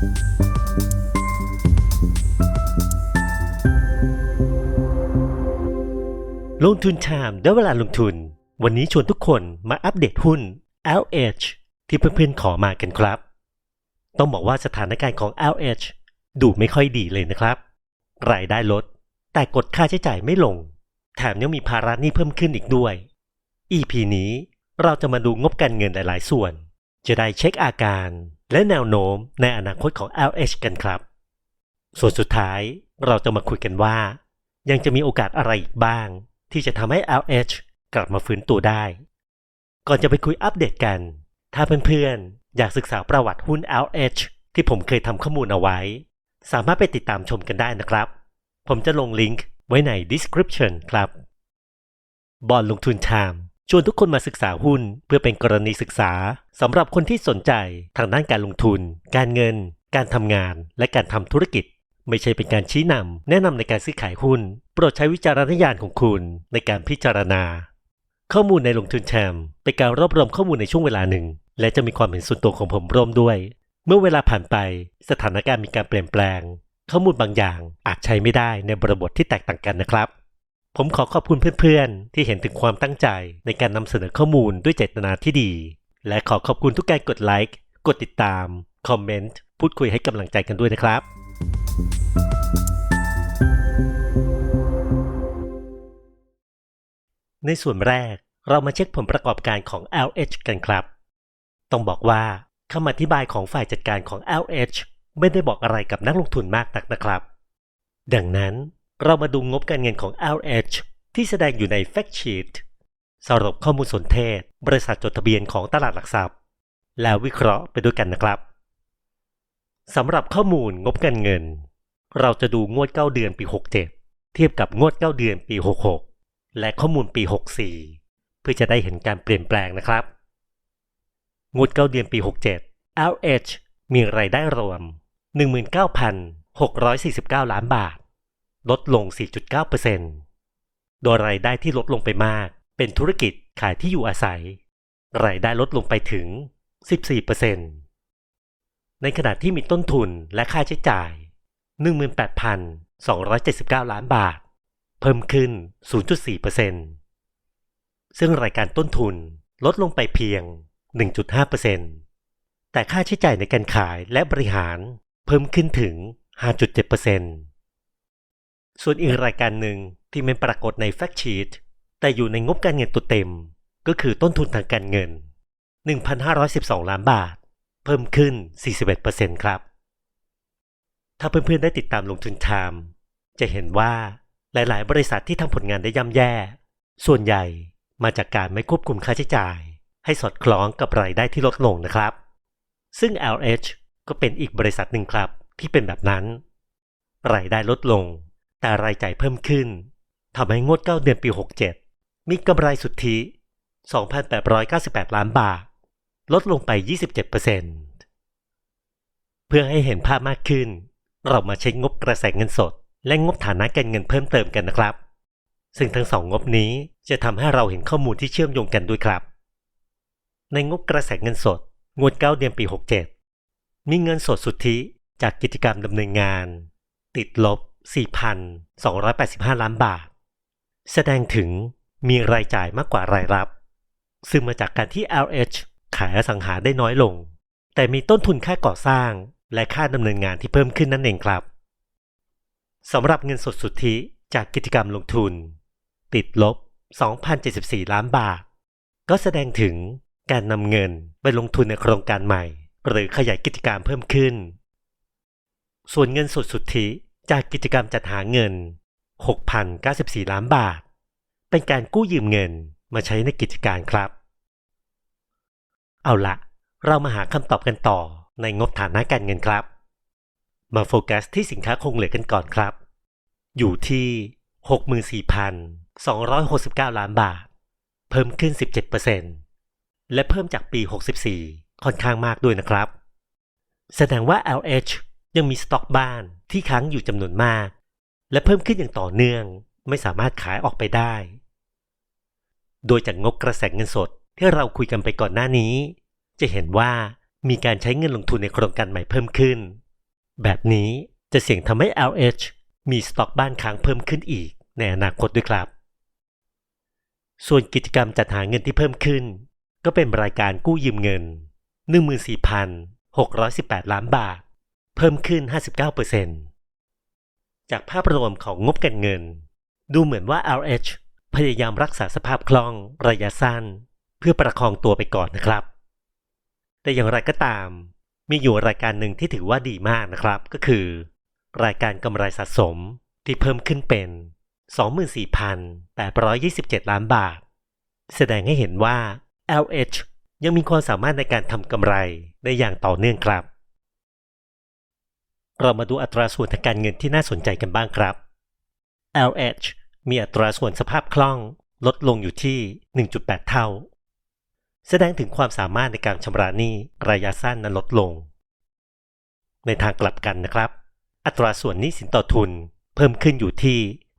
ลงทุนชามได้เวลาลงทุน วันนี้ชวนทุกคนมาอัปเดตหุ้น LH ที่เพื่อนๆขอมากันครับ ต้องบอกว่าสถานการณ์ของ LH ดูไม่ค่อยดีเลยนะครับ รายได้ลด แต่กดค่าใช้จ่ายไม่ลง แถมยังมีภาระหนี้เพิ่มขึ้นอีกด้วย EP นี้เราจะมาดูงบการเงินหลายๆ ส่วน จะได้เช็คอาการ และแนวโน้มในอนาคตของ LH กันครับ ส่วนสุดท้ายเราจะมาคุยกันว่า ยังจะมีโอกาสอะไรอีกบ้าง ที่จะทำให้ LH กลับมาฟื้นตัวได้ ก่อนจะไปคุยอัปเดตกัน ถ้าเพื่อนๆ อยากศึกษาประวัติหุ้น LH ที่ผมเคยทำข้อมูลเอาไว้ สามารถไปติดตามชมกันได้นะครับ ผมจะลงลิงก์ไว้ใน description ครับ บอลลงทุนชาม ชวนทุกคนมาศึกษาหุ้นเพื่อเป็นกรณีศึกษาสำหรับคนที่สนใจทางด้านการลงทุน การเงิน การทำงาน และการทำธุรกิจ ไม่ใช่เป็นการชี้นำแนะนำในการซื้อขายหุ้น โปรดใช้วิจารณญาณของคุณในการพิจารณา ข้อมูลในลงทุนแชมเป็นการรวบรวมข้อมูลในช่วงเวลาหนึ่ง และจะมีความเห็นส่วนตัวของผมร่วมด้วย เมื่อเวลาผ่านไปสถานการณ์มีการเปลี่ยนแปลง ข้อมูลบางอย่างอาจใช้ไม่ได้ในบริบทที่แตกต่างกันนะครับ ผมขอขอบคุณเพื่อนๆ ที่เห็นถึงความตั้งใจในการนำเสนอข้อมูลด้วยเจตนาที่ดี และขอขอบคุณทุกการกดไลค์ กดติดตาม คอมเมนต์ พูดคุยให้กำลังใจกันด้วยนะครับ ในส่วนแรกเรามาเช็คผลประกอบการของ LH กันครับ ต้องบอกว่าคำอธิบายของฝ่ายจัดการของ LH ไม่ได้บอกอะไรกับนักลงทุนมากนักนะครับ ดังนั้น เรามาดูงบการเงินของ LH ที่แสดงอยู่ใน Fact Sheet สรุปข้อมูลสนเทศ บริษัทจดทะเบียนของตลาดหลักทรัพย์ แล้ววิเคราะห์ไปด้วยกันนะครับสำหรับข้อมูลงบการเงิน เราจะดูงวด 9 เดือนปี 67 เทียบกับงวด 9 เดือนปี 66 และข้อมูลปี 64 เพื่อจะได้เห็นการเปลี่ยนแปลงนะครับ งวด 9 เดือนปี 67 LH มีรายได้รวม 19,649 ล้านบาท ลดลง 4.9%โดยรายได้ที่ลดลงไปมาก เป็นธุรกิจขายที่อยู่อาศัย รายได้ลดลงไปถึง 14%ในขณะที่มีต้นทุนและค่าใช้จ่าย 18,279 ล้านบาท เพิ่มขึ้น 0.4%ซึ่งรายการต้นทุนลดลงไปเพียง 1.5%แต่ค่าใช้จ่ายในการขายและบริหารเพิ่มขึ้นถึง 5.7% ส่วนอีกรายการหนึ่งที่ไม่ปรากฏในแฟกชีตแต่อยู่ในงบการเงินตัวเต็ม ก็คือต้นทุนทางการเงิน 1,512 ล้านบาท เพิ่มขึ้น 41%ครับ ถ้าเพื่อนๆได้ติดตามลงทุนไทม์จะเห็นว่าหลายๆ บริษัทที่ทำผลงานได้ย่ำแย่ ส่วนใหญ่มาจากการไม่ควบคุมค่าใช้จ่าย ให้สอดคล้องกับรายได้ที่ลดลงนะครับ ซึ่ง LH ก็เป็นอีกบริษัทหนึ่งครับที่เป็นแบบนั้น รายได้ลดลง แต่รายจ่ายเพิ่มขึ้นทำให้งวด 9 เดือนปี 67 มีกำไรสุทธิ 2,898 ล้านบาท ลดลงไป 27%เพื่อให้เห็นภาพมากขึ้น เรามาเช็คงบกระแสเงินสด และงบฐานะการเงินเพิ่มเติมกันนะครับ ซึ่งทั้งสองงบนี้จะทำให้เราเห็นข้อมูลที่เชื่อมโยงกันด้วยครับ ในงบกระแสเงินสด งวด 9 เดือนปี 67 มีเงินสดสุทธิจากกิจกรรมดำเนินงาน ติดลบ 4,285 ล้านบาท แสดงถึงมีรายจ่ายมากกว่ารายรับ ซึ่งมาจากการที่ LH ขายอสังหาได้น้อยลง แต่มีต้นทุนค่าก่อสร้างและค่าดำเนินงานที่เพิ่มขึ้นนั่นเองครับสำหรับเงินสดสุทธิจากกิจกรรมลงทุน ติดลบ 2,074 ล้านบาท ก็แสดงถึงการนำเงินไปลงทุนในโครงการใหม่ หรือขยายกิจการเพิ่มขึ้น ส่วนเงินสดสุทธิ จากกิจกรรมจัดหาเงิน 6,094 ล้านบาท เป็นการกู้ยืมเงินมาใช้ในกิจการครับ เอาละเรามาหาคำตอบกันต่อในงบฐานะการเงินครับ มาโฟกัสที่สินค้าคงเหลือกันก่อนครับ อยู่ที่ 64,269 ล้านบาท เพิ่มขึ้น 17%และเพิ่มจากปี 64 ค่อนข้างมากด้วยนะครับ แสดงว่า LH ยังมีสต็อกบ้านที่ค้างอยู่จำนวนมาก และเพิ่มขึ้นอย่างต่อเนื่องไม่สามารถขายออกไปได้ โดยจากงบกระแสเงินสดที่เราคุยกันไปก่อนหน้านี้ จะเห็นว่ามีการใช้เงินลงทุนในโครงการใหม่เพิ่มขึ้น แบบนี้จะเสี่ยงทำให้ LH มีสต็อกบ้านค้างเพิ่มขึ้นอีกในอนาคตด้วยครับ ส่วนกิจกรรมจัดหาเงินที่เพิ่มขึ้น ก็เป็นรายการกู้ยืมเงิน 14,618 ล้านบาท เพิ่มขึ้น 59%จากภาพรวมของงบการเงิน ดูเหมือนว่า LH พยายามรักษาสภาพคล่องระยะสั้น เพื่อประคองตัวไปก่อนนะครับ แต่อย่างไรก็ตาม มีอยู่รายการหนึ่งที่ถือว่าดีมากนะครับ ก็คือ รายการกำไรสะสมที่เพิ่มขึ้นเป็น 24,827 ล้านบาท แสดงให้เห็นว่า LH ยังมีความสามารถในการทำกำไรได้อย่างต่อเนื่องครับ เรามาดูอัตราส่วนทางการเงินที่น่าสนใจกันบ้างครับ LH มีอัตราส่วนสภาพคล่องลดลงอยู่ที่ 1.8 เท่า แสดงถึงความสามารถในการชำระหนี้ระยะสั้นนั้นลดลง ในทางกลับกันนะครับ อัตราส่วนหนี้สินต่อทุนเพิ่มขึ้นอยู่ที่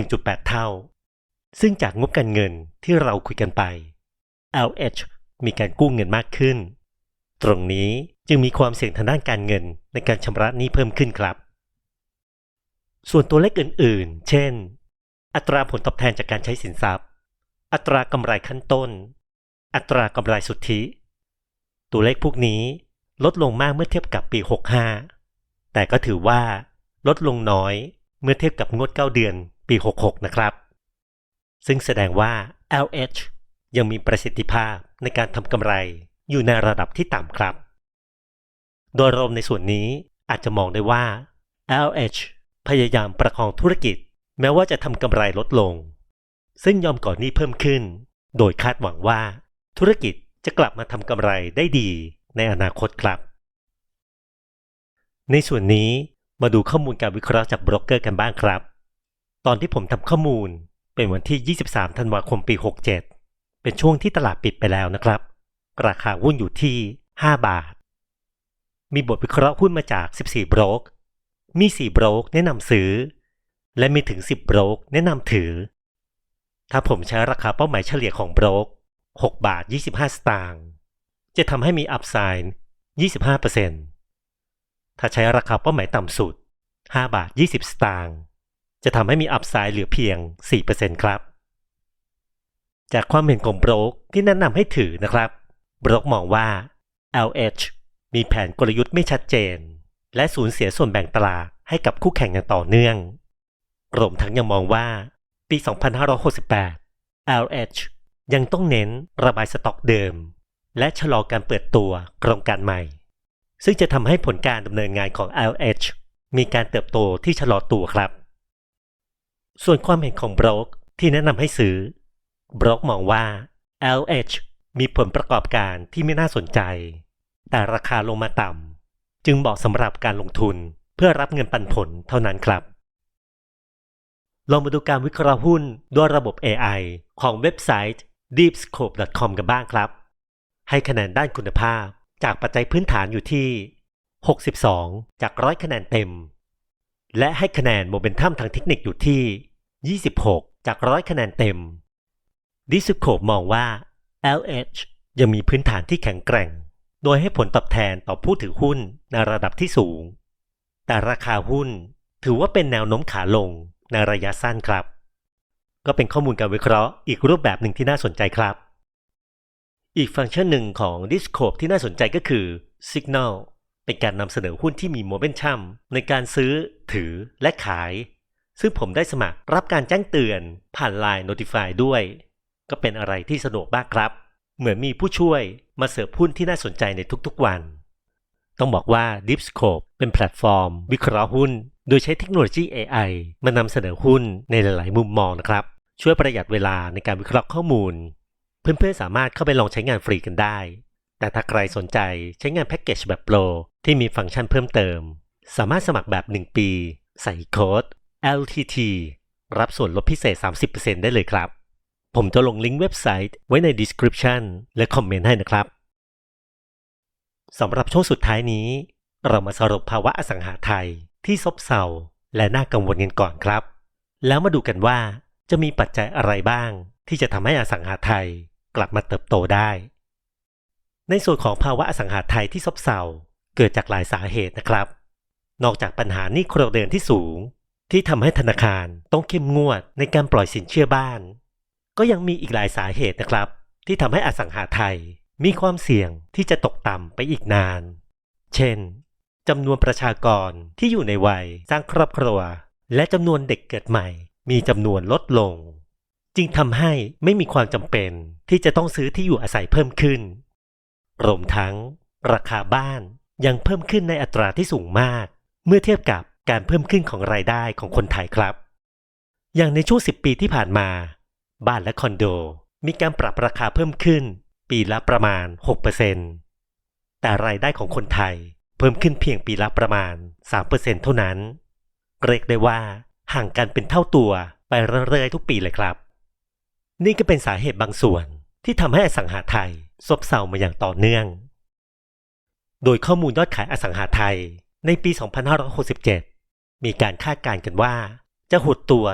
1.8 เท่า ซึ่งจากงบการเงินที่เราคุยกันไป LH มีการกู้เงินมากขึ้น ตรงนี้จึงมีความเสี่ยงทางด้านการเงินในการชำระหนี้เพิ่มขึ้นครับ ส่วนตัวเลขอื่นๆ เช่น อัตราผลตอบแทนจากการใช้สินทรัพย์ อัตรากำไรขั้นต้น อัตรากำไรสุทธิ ตัวเลขพวกนี้ลดลงมากเมื่อเทียบกับปี 65 แต่ก็ถือว่าลดลงน้อยเมื่อเทียบกับงวด 9 เดือนปี 66 นะครับ ซึ่งแสดงว่า LH ยังมีประสิทธิภาพในการทำกำไร อยู่ในระดับที่ต่ำครับ โดยรวมในส่วนนี้อาจจะมองได้ว่า LH พยายามประคองธุรกิจ แม้ว่าจะทำกำไรลดลง ซึ่งยอมก่อนหนี้เพิ่มขึ้น โดยคาดหวังว่า ธุรกิจจะกลับมาทำกำไรได้ดีในอนาคตครับ ในส่วนนี้มาดูข้อมูลการวิเคราะห์จากบรกเกอร์กันบ้างครับ ตอนที่ผมทำข้อมูลเป็นวันที่ 23 ธันวาคมปี 67 เป็นช่วงที่ตลาดปิดไปแล้วนะครับ ราคาหุ้นอยู่ที่ 5 บาท มีบทวิเคราะห์หุ้นมาจาก 14 บรก มี 4 บรกแนะนำซื้อ และมีถึง 10 บรกแนะนำถือ ถ้าผมใช้ราคาเป้าหมายเฉลี่ยของบรก 6 บาท 25 สตางค์จะทำให้มีอัพไซด์25%ถ้าใช้ราคาเป้าหมายต่ำสุด 5 บาท 20 สตางค์จะทำให้มีอัพไซด์เหลือเพียง 4%ครับ จากความเห็นของโบรกที่แนะนำให้ถือนะครับ โบรกมองว่า LH มีแผนกลยุทธ์ไม่ชัดเจน และสูญเสียส่วนแบ่งตลาดให้กับคู่แข่งอย่างต่อเนื่องรวมทั้งยังมองว่า ปี 2568 LH ยังต้องเน้นระบายสต็อกเดิม และชะลอการเปิดตัวโครงการใหม่ ซึ่งจะทำให้ผลการดำเนินงานของ LH มีการเติบโตที่ชะลอตัวครับ ส่วนความเห็นของบรกที่แนะนำให้ซื้อบรกมองว่า LH มีผลประกอบการที่ไม่น่าสนใจ แต่ราคาลงมาต่ำจึงเหมาะสำหรับการลงทุนเพื่อรับเงินปันผลเท่านั้นครับ ลองมาดูการวิเคราะห์หุ้นด้วยระบบ AI ของเว็บไซต์ deepscope.com กันบ้างครับ ให้คะแนนด้านคุณภาพจากปัจจัยพื้นฐานอยู่ที่ 62 จากร้อยคะแนนเต็ม และให้คะแนนโมเมนตัมทางเทคนิคอยู่ที่ 26 จากร้อยคะแนนเต็มดิสโคบมองว่า LH ยังมีพื้นฐานที่แข็งแกร่ง โดยให้ผลตอบแทนต่อผู้ถือหุ้นในระดับที่สูง แต่ราคาหุ้นถือว่าเป็นแนวโน้มขาลงในระยะสั้นครับ ก็เป็นข้อมูลการวิเคราะห์อีกรูปแบบหนึ่งที่น่าสนใจครับ อีกฟังก์ชันหนึ่งของ Discord ที่น่าสนใจก็คือ Signal เป็นการนำเสนอหุ้นที่มีโมเมนตัมในการซื้อ ถือและขาย ซึ่งผมได้สมัครรับการแจ้งเตือนผ่าน Line Notify ด้วย ก็เป็นอะไรที่สะดวกมากครับ เหมือนมีผู้ช่วยมาเสิร์ฟหุ้นที่น่าสนใจในทุกๆวัน ต้องบอกว่า Deepscope เป็นแพลตฟอร์ม วิเคราะห์หุ้น โดยใช้เทคโนโลยี AI มานำเสนอหุ้นในหลาย ๆ มุมมองนะครับ ช่วยประหยัดเวลาในการวิเคราะห์ข้อมูล เพื่อนๆสามารถเข้าไปลองใช้งานฟรีกันได้ แต่ถ้าใครสนใจใช้งานแพ็กเกจแบบโปรที่มีฟังก์ชันเพิ่มเติม สามารถสมัครแบบ 1 ปี ใส่โค้ด LTT รับส่วนลดพิเศษ 30%ได้เลยครับ ผมจะลงลิงก์เว็บไซต์ไว้ใน description และคอมเมนต์ให้นะครับสำหรับช่วงสุดท้ายนี้ เรามาสรุปภาวะอสังหาไทยที่ซบเซาและน่ากังวลกันก่อนครับ แล้วมาดูกันว่าจะมีปัจจัยอะไรบ้าง ที่จะทำให้อสังหาไทยกลับมาเติบโตได้ ในส่วนของภาวะอสังหาไทยที่ซบเซาเกิดจากหลายสาเหตุนะครับ นอกจากปัญหานี้ครัวเรือนที่สูง ที่ทำให้ธนาคารต้องเข้มงวดในการปล่อยสินเชื่อบ้าน ก็ยังมีอีกหลายสาเหตุนะครับ ที่ทำให้อสังหาไทยมีความเสี่ยงที่จะตกต่ำไปอีกนาน เช่นจำนวนประชากรที่อยู่ในวัยสร้างครอบครัว และจำนวนเด็กเกิดใหม่ มีจำนวนลดลง จึงทำให้ไม่มีความจำเป็นที่จะต้องซื้อที่อยู่อาศัยเพิ่มขึ้นรวมทั้ง ราคาบ้านยังเพิ่มขึ้นในอัตราที่สูงมาก เมื่อเทียบกับการเพิ่มขึ้นของรายได้ของคนไทยครับ อย่างในช่วง 10 ปีที่ผ่านมา บ้านและคอนโด มีการปรับราคาเพิ่มขึ้น ปีละประมาณ 6%แต่รายได้ของคนไทยเพิ่มขึ้นเพียงปีละประมาณ 3%เท่านั้น เรียกได้ว่าห่างกันเป็นเท่าตัวไปเรื่อยๆทุกปีเลยครับ นี่ก็เป็นสาเหตุบางส่วนที่ทำให้อสังหาไทยซบเซามาอย่างต่อเนื่อง โดยข้อมูลยอดขายอสังหาไทยในปี 2567 มีการคาดการณ์กันว่าจะหดตัว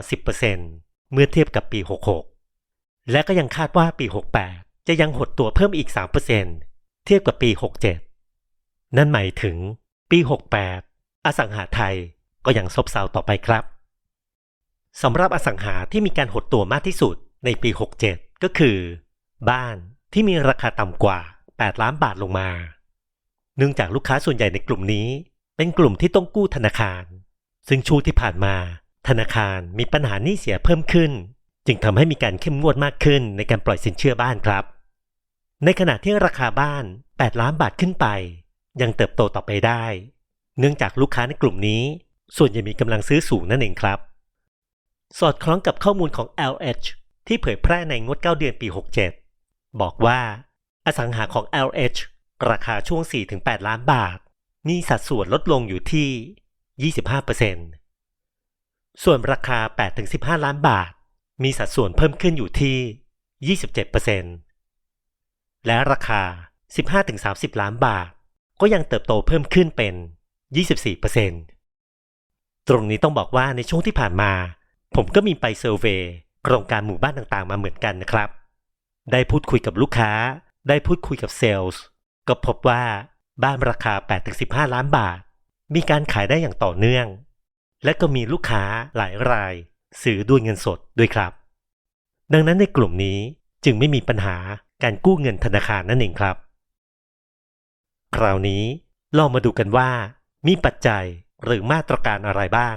10%เมื่อเทียบกับปี 66 และก็ยังคาดว่าปี 68 จะยังหดตัวเพิ่มอีก 3%เทียบกับปี 67 นั่นหมายถึงปี 68 อสังหาไทยก็ยังซบเซาต่อไปครับสำหรับอสังหาที่มีการหดตัวมากที่สุดในปี 67 ก็คือ บ้านที่มีราคาต่ำกว่า 8 ล้านบาทลงมา เนื่องจากลูกค้าส่วนใหญ่ในกลุ่มนี้ เป็นกลุ่มที่ต้องกู้ธนาคาร ซึ่งช่วงที่ผ่านมา ธนาคารมีปัญหาหนี้เสียเพิ่มขึ้น จึงทำให้มีการเข้มงวดมากขึ้นในการปล่อยสินเชื่อบ้านครับ ในขณะที่ราคาบ้าน 8 ล้านบาทขึ้นไป ยังเติบโตต่อไปได้ เนื่องจากลูกค้าในกลุ่มนี้ ส่วนใหญ่มีกำลังซื้อสูงนั่นเองครับ สอดคล้องกับข้อมูลของ LH ที่เผยแพร่ในงวด9 เดือนปี 67 บอกว่า อสังหาของ LH ราคาช่วง 4-8 ล้านบาท มีสัดส่วนลดลงอยู่ที่ 25%ส่วนราคา 8-15 ล้านบาท มีสัดส่วนเพิ่มขึ้นอยู่ที่ 27%และราคา 15-30 ล้านบาท ก็ยังเติบโตเพิ่มขึ้นเป็น 24%ตรงนี้ต้องบอกว่าในช่วงที่ผ่านมา ผมก็มีไปเซอร์เวย์โครงการหมู่บ้านต่างๆ มาเหมือนกันนะครับ ได้พูดคุยกับลูกค้า ได้พูดคุยกับเซลล์ก็พบว่าบ้านราคา 8-15 ล้านบาท มีการขายได้อย่างต่อเนื่อง และก็มีลูกค้าหลายราย ซื้อด้วยเงินสดด้วยครับ ดังนั้นในกลุ่มนี้จึงไม่มีปัญหาการกู้เงินธนาคารนั่นเองครับ คราวนี้ลองมาดูกันว่า มีปัจจัยหรือมาตรการอะไรบ้าง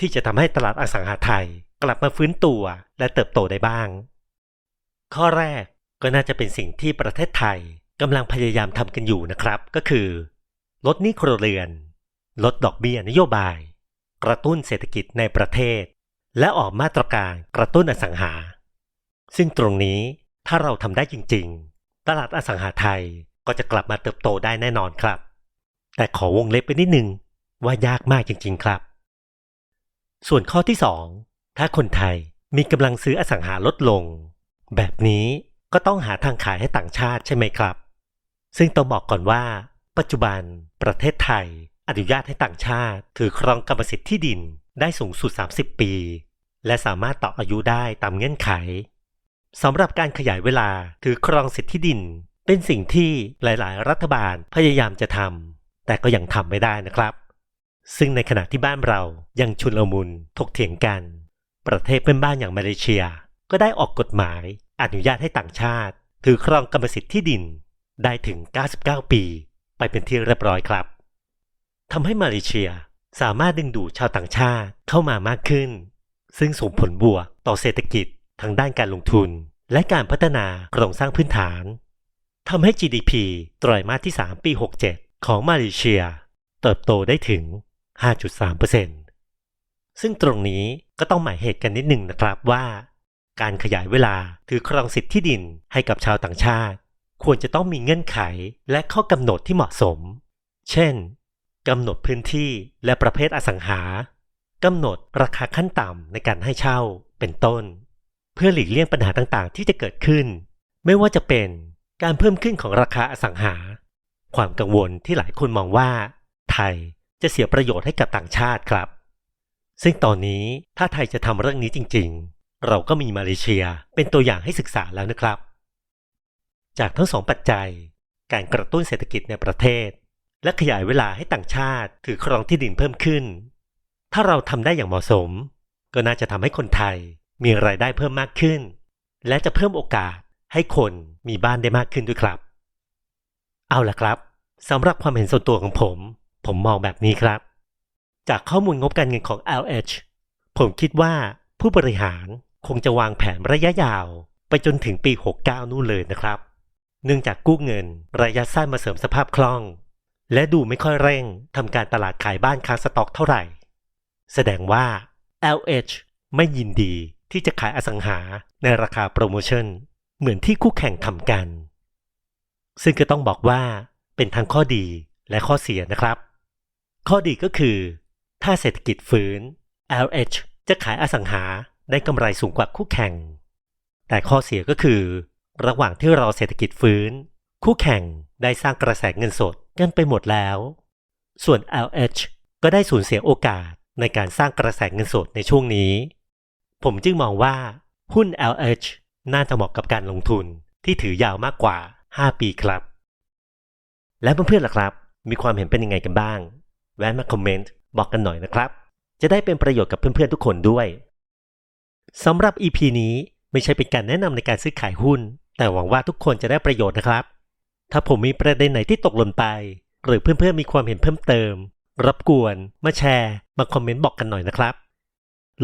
ที่จะทำให้ตลาดอสังหาไทยกลับมาฟื้นตัวและเติบโตได้บ้าง ข้อแรกก็น่าจะเป็นสิ่งที่ประเทศไทยกำลังพยายามทำกันอยู่นะครับ ก็คือ ลดหนี้ครัวเรือน ลดดอกเบี้ยนโยบาย กระตุ้นเศรษฐกิจในประเทศ และออกมาตรการกระตุ้นอสังหา ซึ่งตรงนี้ถ้าเราทำได้จริงๆ ตลาดอสังหาไทยก็จะกลับมาเติบโตได้แน่นอนครับ แต่ขอวงเล็บไปนิดนึงว่ายากมากจริงๆครับ ส่วนข้อที่ 2 ถ้าคนไทยมีกำลังซื้ออสังหาลดลง แบบนี้ก็ต้องหาทางขายให้ต่างชาติใช่ไหมครับ ซึ่งต้องบอกก่อนว่า ปัจจุบันประเทศไทยอนุญาตให้ต่างชาติ ถือครองกรรมสิทธิ์ที่ดิน ได้สูงสุด 30 ปี และสามารถต่ออายุได้ตามเงื่อนไขสำหรับการขยายเวลาถือครองสิทธิที่ดิน เป็นสิ่งที่หลาย ๆ รัฐบาลพยายามจะทำแต่ก็ยังทำไม่ได้นะครับ ซึ่งในขณะที่บ้านเรายังชุนลมุนถกเถียงกัน ประเทศเพื่อนบ้านอย่างมาเลเซีย ก็ได้ออกกฎหมายอนุญาตให้ต่างชาติ ถือครองกรรมสิทธิ์ที่ดินได้ถึง 99 ปี ไปเป็นที่เรียบร้อยครับทำให้มาเลเซีย สามารถดึงดูดชาวต่างชาติเข้ามามากขึ้น ซึ่งส่งผลบวกต่อเศรษฐกิจทางด้านการลงทุน และการพัฒนาโครงสร้างพื้นฐานทำให้ GDP ไตรมาสที่ 3 ปี 67 ของมาเลเซีย เติบโตได้ถึง 5.3%ซึ่งตรงนี้ก็ต้องหมายเหตุกันนิดหนึ่งนะครับว่า การขยายเวลาถือครองสิทธิที่ดินให้กับชาวต่างชาติ ควรจะต้องมีเงื่อนไขและข้อกำหนดที่เหมาะสม เช่น กำหนดพื้นที่และประเภทอสังหากำหนดราคาขั้นต่ำในการให้เช่าเป็นต้น เพื่อหลีกเลี่ยงปัญหาต่างๆ ที่จะเกิดขึ้น ไม่ว่าจะเป็นการเพิ่มขึ้นของราคาอสังหา ความกังวลที่หลายคนมองว่า ไทยจะเสียประโยชน์ให้กับต่างชาติครับ ซึ่งตอนนี้ถ้าไทยจะทำเรื่องนี้จริง ๆ เราก็มีมาเลเซียเป็นตัวอย่างให้ศึกษาแล้วนะครับ จากทั้งสองปัจจัย การกระตุ้นเศรษฐกิจในประเทศ และขยายเวลาให้ต่างชาติถือครองที่ดินเพิ่มขึ้น ถ้าเราทำได้อย่างเหมาะสม ก็น่าจะทำให้คนไทยมีรายได้เพิ่มมากขึ้น และจะเพิ่มโอกาสให้คนมีบ้านได้มากขึ้นด้วยครับ เอาล่ะครับสำหรับความเห็นส่วนตัวของผม ผมมองแบบนี้ครับ จากข้อมูลงบการเงินของ LH ผมคิดว่าผู้บริหารคงจะวางแผนระยะยาว ไปจนถึงปี 69 นู่นเลยนะครับ เนื่องจากกู้เงินระยะสั้นมาเสริมสภาพคล่อง และดูไม่ค่อยเร่งทำการตลาดขายบ้านค้างสต็อกเท่าไหร่ แสดงว่า LH ไม่ยินดีที่จะขายอสังหาในราคาโปรโมชั่น เหมือนที่คู่แข่งทำกัน ซึ่งก็ต้องบอกว่าเป็นทั้งข้อดีและข้อเสียนะครับ ข้อดีก็คือ ถ้าเศรษฐกิจฟื้น LH จะขายอสังหาได้กำไรสูงกว่าคู่แข่ง แต่ข้อเสียก็คือ ระหว่างที่รอเศรษฐกิจฟื้น คู่แข่งได้สร้างกระแสเงินสด กันไปหมดแล้ว ส่วน LH ก็ได้สูญเสียโอกาสในการสร้างกระแสเงินสดในช่วงนี้ ผมจึงมองว่าหุ้น LH น่าจะเหมาะกับการลงทุนที่ถือยาวมากกว่า 5 ปีครับ และเพื่อนๆล่ะครับ มีความเห็นเป็นยังไงกันบ้าง แวะมาคอมเมนต์บอกกันหน่อยนะครับ จะได้เป็นประโยชน์กับเพื่อนๆทุกคนด้วยสำหรับ EP นี้ไม่ใช่เป็นการแนะนำในการซื้อขายหุ้น แต่หวังว่าทุกคนจะได้ประโยชน์นะครับ ถ้าผมมีประเด็นไหนที่ตกหล่นไป หรือเพื่อนๆมีความเห็นเพิ่มเติม รับกวน มาแชร์ มาคอมเมนต์บอกกันหน่อยนะครับ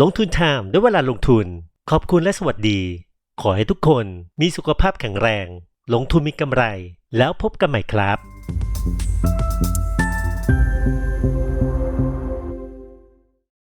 ลงทุนไทม์ด้วยเวลาลงทุน ขอบคุณและสวัสดี ขอให้ทุกคนมีสุขภาพแข็งแรง ลงทุนมีกำไร แล้วพบกันใหม่ครับ